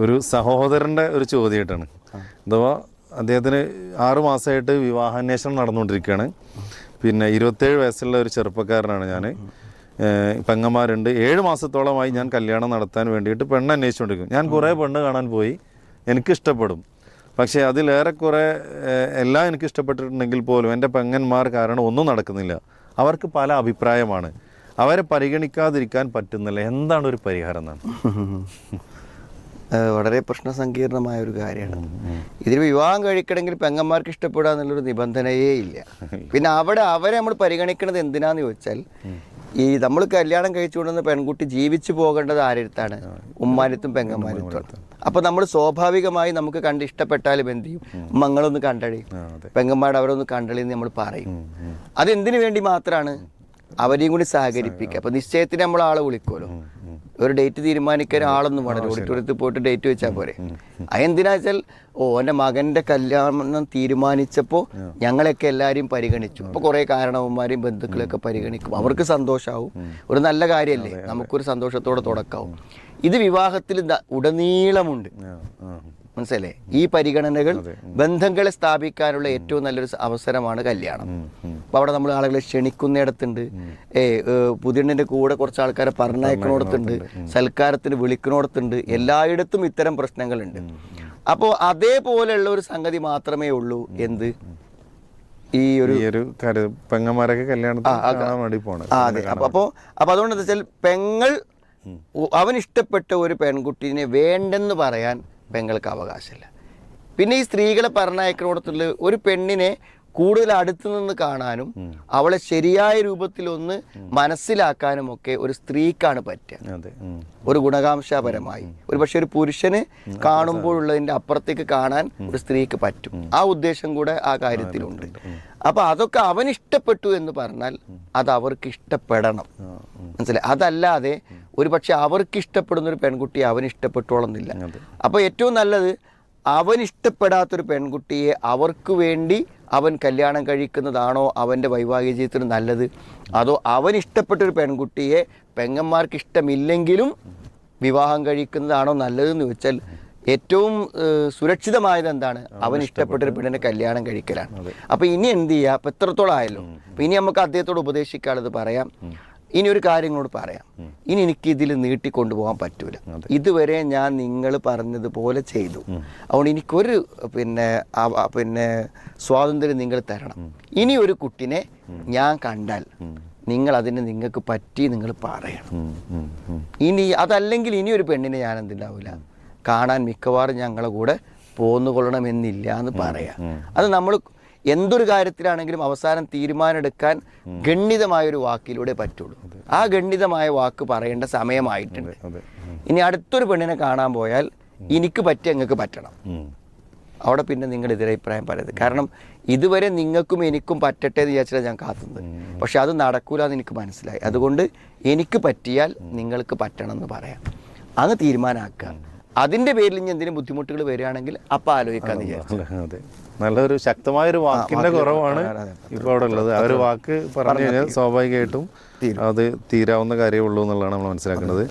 ഒരു സഹോദരന്റെ ഒരു ചോദ്യമായിട്ടാണ്. അഥവാ അദ്ദേഹത്തിന് ആറു മാസമായിട്ട് വിവാഹാന്വേഷണം നടന്നുകൊണ്ടിരിക്കുകയാണ്. പിന്നെ ഇരുപത്തേഴ് വയസ്സുള്ള ഒരു ചെറുപ്പക്കാരനാണ് ഞാൻ പെങ്ങന്മാരുണ്ട്. ഏഴ് മാസത്തോളമായി ഞാൻ കല്യാണം നടത്താൻ വേണ്ടിയിട്ട് പെണ്ണ് അന്വേഷിച്ചുകൊണ്ടിരിക്കും ഞാൻ കുറേ പെണ്ണ് കാണാൻ പോയി. എനിക്ക് ഇഷ്ടപ്പെടും പക്ഷേ അതിലേറെക്കുറെ എല്ലാം എനിക്ക് ഇഷ്ടപ്പെട്ടിട്ടുണ്ടെങ്കിൽ പോലും എന്റെ പെങ്ങന്മാർ കാരണം ഒന്നും നടക്കുന്നില്ല. അവർക്ക് പല അഭിപ്രായമാണ്. അവരെ പരിഗണിക്കാതിരിക്കാൻ പറ്റുന്നില്ല. എന്താണ് ഒരു പരിഹാരം എന്നാണ്. വളരെ പ്രശ്നസങ്കീർണമായ ഒരു കാര്യമാണ്. ഇതിൽ വിവാഹം കഴിക്കണമെങ്കിൽ പെങ്ങന്മാർക്ക് ഇഷ്ടപ്പെടുക എന്നുള്ളൊരു നിബന്ധനയേ ഇല്ല. പിന്നെ അവിടെ അവരെ നമ്മൾ പരിഗണിക്കുന്നത് എന്തിനാന്ന് ചോദിച്ചാൽ ഈ നമ്മൾ കല്യാണം കഴിച്ചുകൊണ്ടുവന്ന പെൺകുട്ടി ജീവിച്ചു പോകേണ്ടത് ആരെടുത്താണ് ഉമ്മാനത്തും പെങ്ങന്മാരത്തും അപ്പൊ നമ്മൾ സ്വാഭാവികമായി നമുക്ക് കണ്ട് ഇഷ്ടപ്പെട്ടാലും എന്ത് ചെയ്യും? മങ്ങളൊന്ന് അതെ. പെങ്ങന്മാരുടെ അവരൊന്ന് കണ്ടളി എന്ന് നമ്മൾ പറയും. അതെന്തിനു വേണ്ടി മാത്രമാണ് അവരെയും കൂടി സഹകരിപ്പിക്കുക. അപ്പൊ നിശ്ചയത്തിന് നമ്മൾ ആളെ വിളിക്കുമല്ലോ. ഒരു ഡേറ്റ് തീരുമാനിക്കാൻ ആളൊന്നും വേണം ഓഡിറ്റോറിയത്തിൽ പോയിട്ട് ഡേറ്റ് വെച്ചാൽ പോരെ. അതെന്തിനാ വെച്ചാൽ ഓ എന്റെ മകന്റെ കല്യാണം തീരുമാനിച്ചപ്പോൾ ഞങ്ങളെയൊക്കെ എല്ലാവരെയും പരിഗണിച്ചു. അപ്പോൾ കുറേ കാരണവന്മാരെയും ബന്ധുക്കളെയൊക്കെ പരിഗണിക്കും. അവർക്ക് സന്തോഷമാവും ഒരു നല്ല കാര്യമല്ലേ നമുക്കൊരു സന്തോഷത്തോടെ തുടക്കാവും. ഇത് വിവാഹത്തിൽ ഉടനീളമുണ്ട്. മനസ്സിലേ ഈ പരിഗണനകൾ ബന്ധങ്ങളെ സ്ഥാപിക്കാനുള്ള ഏറ്റവും നല്ലൊരു അവസരമാണ് കല്യാണം. അപ്പോൾ അവിടെ നമ്മൾ ആളുകളെ ക്ഷണിക്കുന്നിടത്തുണ്ട്. ഏ പുതിയണ്ണിന്റെ കൂടെ കുറച്ച് ആൾക്കാരെ പറഞ്ഞയക്കണോടത്തുണ്ട്. സൽക്കാരത്തിന് വിളിക്കണോടത്തുണ്ട്. എല്ലായിടത്തും ഇത്തരം പ്രശ്നങ്ങളുണ്ട്. അപ്പോൾ അതേപോലെയുള്ള ഒരു സംഗതി മാത്രമേ ഉള്ളൂ. എന്ത്? ഈ ഒരു പെങ്ങന്മാരൊക്കെ കല്യാണത്തിന് വേണ്ടി പോണത്. അതെ. അപ്പൊ അപ്പോ അപ്പൊ അതുകൊണ്ട് എന്താ വെച്ചാൽ പെങ്ങൾ അവൻ ഇഷ്ടപ്പെട്ട ഒരു പെൺകുട്ടീനെ വേണ്ടെന്ന് പറയാൻ പെങ്ങൾക്ക് അവകാശമില്ല. പിന്നെ ഈ സ്ത്രീകളെ പറഞ്ഞയക്കണോടത്തുള്ള ഒരു പെണ്ണിനെ കൂടുതൽ അടുത്തു നിന്ന് കാണാനും അവളെ ശരിയായ രൂപത്തിൽ ഒന്ന് മനസ്സിലാക്കാനും ഒക്കെ ഒരു സ്ത്രീക്കാണ് പറ്റുക. ഒരു ഗുണകാംക്ഷാപരമായി. ഒരു പക്ഷെ ഒരു പുരുഷന് കാണുമ്പോഴുള്ളതിന്റെ അപ്പുറത്തേക്ക് കാണാൻ ഒരു സ്ത്രീക്ക് പറ്റും. ആ ഉദ്ദേശം കൂടെ ആ കാര്യത്തിലുണ്ട്. അപ്പൊ അതൊക്കെ അവൻ ഇഷ്ടപ്പെട്ടു എന്ന് പറഞ്ഞാൽ അത് അവർക്ക് ഇഷ്ടപ്പെടണം. മനസ്സിലായി? അതല്ലാതെ ഒരു പക്ഷെ അവർക്ക് ഇഷ്ടപ്പെടുന്ന ഒരു പെൺകുട്ടിയെ അവൻ ഇഷ്ടപ്പെട്ടോളന്നില്ല. അപ്പൊ ഏറ്റവും നല്ലത് അവൻ ഇഷ്ടപ്പെടാത്തൊരു പെൺകുട്ടിയെ അവർക്ക് വേണ്ടി അവൻ കല്യാണം കഴിക്കുന്നതാണോ അവന്റെ വൈവാഹിക ജീവിതത്തിന് നല്ലത്? അതോ അവൻ ഇഷ്ടപ്പെട്ടൊരു പെൺകുട്ടിയെ പെങ്ങന്മാർക്ക് ഇഷ്ടമില്ലെങ്കിലും വിവാഹം കഴിക്കുന്നതാണോ നല്ലതെന്ന് ചോദിച്ചാൽ ഏറ്റവും സുരക്ഷിതമായത് എന്താണ്? അവൻ ഇഷ്ടപ്പെട്ടൊരു പെണ്ണിനെ കല്യാണം കഴിക്കലാണ്. അപ്പോൾ ഇനി എന്ത് ചെയ്യുക അപ്പോൾ എത്രത്തോളം ആയല്ലോ? അപ്പൊ ഇനി നമുക്ക് അദ്ദേഹത്തോട് ഉപദേശിക്കാനുള്ളത് പറയാം. ഇനി ഒരു കാര്യങ്ങളോട് പറയാം. ഇനി എനിക്ക് ഇതിൽ നീട്ടിക്കൊണ്ടുപോകാൻ പറ്റൂല. ഇതുവരെ ഞാൻ നിങ്ങൾ പറഞ്ഞതുപോലെ ചെയ്തു. അതുകൊണ്ട് എനിക്കൊരു പിന്നെ പിന്നെ സ്വാതന്ത്ര്യം നിങ്ങൾ തരണം. ഇനി ഒരു കുട്ടിനെ ഞാൻ കണ്ടാൽ നിങ്ങൾ അതിന് നിങ്ങൾക്ക് പറ്റി നിങ്ങൾ പറയണം. ഇനി അതല്ലെങ്കിൽ ഇനി ഒരു പെണ്ണിനെ ഞാൻ എന്തില്ലാവില്ല കാണാൻ മിക്കവാറും ഞങ്ങളെ കൂടെ പോന്നുകൊള്ളണമെന്നില്ല എന്ന് പറയാം. അത് നമ്മൾ എന്തൊരു കാര്യത്തിലാണെങ്കിലും അവസാനം തീരുമാനമെടുക്കാൻ ഗണ്ണിതമായൊരു ഒരു വാക്കിലൂടെ പറ്റുള്ളൂ. ആ ഗണ്ണിതമായ വാക്ക് പറയേണ്ട സമയമായിട്ടുണ്ട്. ഇനി അടുത്തൊരു പെണ്ണിനെ കാണാൻ പോയാൽ എനിക്ക് പറ്റി അങ്ങക്ക് പറ്റണം. അവിടെ പിന്നെ നിങ്ങൾ എതിരഭിപ്രായം പറയരുത്. കാരണം ഇതുവരെ നിങ്ങൾക്കും എനിക്കും പറ്റട്ടെ എന്ന് വിചാരിച്ചാൽ ഞാൻ കാത്തുന്നത്. പക്ഷെ അത് നടക്കൂല എന്ന് എനിക്ക് മനസ്സിലായി. അതുകൊണ്ട് എനിക്ക് പറ്റിയാൽ നിങ്ങൾക്ക് പറ്റണം എന്ന് പറയാം. അങ്ങ് തീരുമാനമാക്കുക അതിന്റെ പേരിൽ ഇനി എന്തെങ്കിലും ബുദ്ധിമുട്ടുകൾ വരികയാണെങ്കിൽ അപ്പം ആലോചിക്കാമെന്ന് വിചാരിച്ചു. നല്ലൊരു ശക്തമായൊരു വാക്കിന്റെ കുറവാണ് ഇപ്പോൾ അവിടെ ഉള്ളത് ആ ഒരു വാക്ക് പറഞ്ഞു കഴിഞ്ഞാൽ സ്വാഭാവികമായിട്ടും അത് തീരാവുന്ന കാര്യമേ ഉള്ളൂ എന്നുള്ളതാണ് നമ്മൾ മനസ്സിലാക്കുന്നത്.